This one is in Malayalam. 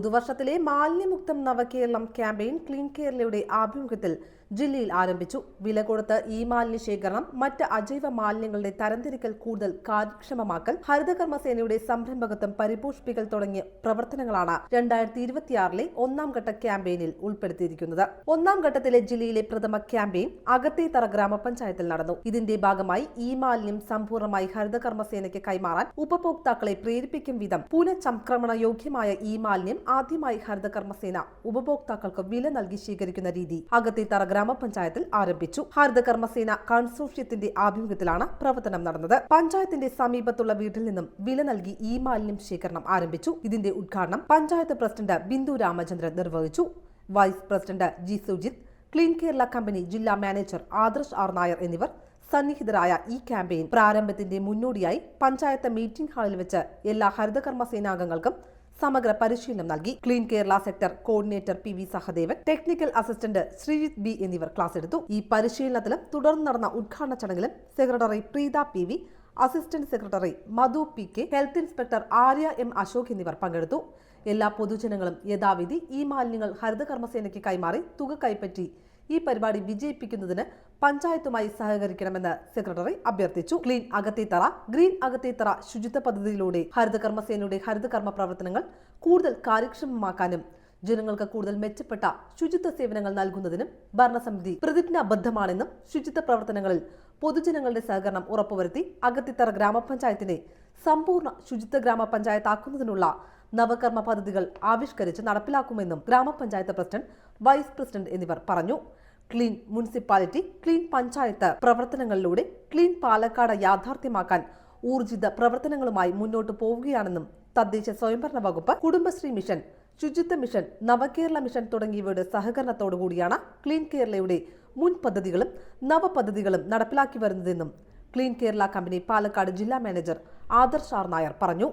പുതുവർഷത്തിലെ മാലിന്യമുക്തം നവകേരളം ക്യാമ്പയിൻ ക്ലീൻ കേരളയുടെ ആഭിമുഖ്യത്തിൽ ജില്ലയിൽ ആരംഭിച്ചു. വില കൊടുത്ത് ഈ മാലിന്യ ശേഖരണം മറ്റ് അജൈവ മാലിന്യങ്ങളുടെ തരംതിരിക്കൽ കൂടുതൽ കാര്യക്ഷമമാക്കൽ ഹരിതകർമ്മസേനയുടെ സംരംഭകത്വം പരിപോഷിപ്പിക്കൽ തുടങ്ങിയ പ്രവർത്തനങ്ങളാണ് രണ്ടായിരത്തി ഇരുപത്തിയാറിലെ ഒന്നാം ഘട്ട ക്യാമ്പയിനിൽ ഉൾപ്പെടുത്തിയിരിക്കുന്നത്. ഒന്നാം ഘട്ടത്തിലെ ജില്ലയിലെ പ്രഥമ ക്യാമ്പയിൻ അകത്തേത്തറ ഗ്രാമപഞ്ചായത്തിൽ നടന്നു. ഇതിന്റെ ഭാഗമായി ഈ മാലിന്യം സമ്പൂർണമായി ഹരിതകർമ്മസേനയ്ക്ക് കൈമാറാൻ ഉപഭോക്താക്കളെ പ്രേരിപ്പിക്കും വിധം പുനഃചംക്രമണ യോഗ്യമായ ഈ മാലിന്യം ആദ്യമായി ഹരിതകർമ്മസേന ഉപഭോക്താക്കൾക്ക് വില നൽകി ശേഖരിക്കുന്ന രീതി അകത്തേത്തറ ഗ്രാമപഞ്ചായത്തിൽ ആരംഭിച്ചു. ഹരിതകർമ്മസേന കൺസോർഷ്യത്തിന്റെ ആഭിമുഖ്യത്തിലാണ് പ്രവർത്തനം നടന്നത്. പഞ്ചായത്തിന്റെ സമീപത്തുള്ള വീട്ടിൽ നിന്നും വില നൽകി ഈ മാലിന്യം ശേഖരണം ആരംഭിച്ചു. ഇതിന്റെ ഉദ്ഘാടനം പഞ്ചായത്ത് പ്രസിഡന്റ് ബിന്ദു രാമചന്ദ്രൻ നിർവഹിച്ചു. Vice president G Sujith clean Kerala company ജില്ലാ മാനേജർ ആദർശ് ആർ നായർ എന്നിവർ സന്നിഹിതരായ ഈ ക്യാമ്പയിൻ പ്രാരംഭത്തിന്റെ മുന്നോടിയായി പഞ്ചായത്ത് മീറ്റിംഗ് ഹാളിൽ വെച്ച് എല്ലാ ഹരിതകർമ്മ സേനാംഗങ്ങൾക്കും സമഗ്ര പരിശീലനം നൽകി. Clean Kerala sector coordinator P V Sahadevan technical assistant Sreejith B എന്നിവർ ക്ലാസ് എടുത്തു. ഈ പരിശീലനത്തിലും തുടർന്ന് നടന്ന ഉദ്ഘാടന ചടങ്ങിലും secretary Preetha P V assistant secretary Madhu P K health inspector Arya M Ashok എന്നിവർ പങ്കെടുത്തു. എല്ലാ പൊതുജനങ്ങളും യഥാവിധി ഈ മാലിന്യങ്ങൾ ഹരിതകർമ്മസേനയ്ക്ക് കൈമാറി തുക കൈപ്പറ്റി ഈ പരിപാടി വിജയിപ്പിക്കുന്നതിന് പഞ്ചായത്തുമായി സഹകരിക്കണമെന്ന് സെക്രട്ടറി അഭ്യർത്ഥിച്ചു. ക്ലീൻ അകത്തേത്തറ ഗ്രീൻ അകത്തേത്തറ ശുചിത്വ പദ്ധതിയിലൂടെ ഹരിതകർമ്മസേനയുടെ ഹരിതകർമ്മ പ്രവർത്തനങ്ങൾ കൂടുതൽ കാര്യക്ഷമമാക്കാനും ജനങ്ങൾക്ക് കൂടുതൽ മെച്ചപ്പെട്ട ശുചിത്വ സേവനങ്ങൾ നൽകുന്നതിനും ഭരണസമിതി പ്രതിജ്ഞാബദ്ധമാണെന്നും ശുചിത്വ പ്രവർത്തനങ്ങളിൽ പൊതുജനങ്ങളുടെ സഹകരണം ഉറപ്പുവരുത്തി അകത്തിത്തറ ഗ്രാമപഞ്ചായത്തിനെ സമ്പൂർണ ശുചിത്വ ഗ്രാമപഞ്ചായത്താക്കുന്നതിനുള്ള നവകർമ്മ പദ്ധതികൾ ആവിഷ്കരിച്ച് നടപ്പിലാക്കുമെന്നും ഗ്രാമപഞ്ചായത്ത് പ്രസിഡന്റ് വൈസ് പ്രസിഡന്റ് എന്നിവർ പറഞ്ഞു. ക്ലീൻ മുനിസിപ്പാലിറ്റി ക്ലീൻ പഞ്ചായത്ത് പ്രവർത്തനങ്ങളിലൂടെ ക്ലീൻ പാലക്കാട് യാഥാർത്ഥ്യമാക്കാൻ ഊർജിത പ്രവർത്തനങ്ങളുമായി മുന്നോട്ട് പോവുകയാണെന്നും തദ്ദേശ സ്വയംഭരണ വകുപ്പ് കുടുംബശ്രീ മിഷൻ ശുചിത്വ മിഷൻ നവകേരള മിഷൻ തുടങ്ങിയവയുടെ സഹകരണത്തോടുകൂടിയാണ് ക്ലീൻ കേരളയുടെ മുൻ പദ്ധതികളും നവപദ്ധതികളും നടപ്പിലാക്കി വരുന്നതെന്നും ക്ലീൻ കേരള കമ്പനി പാലക്കാട് ജില്ലാ മാനേജർ ആദർശ് ആർ നായർ പറഞ്ഞു.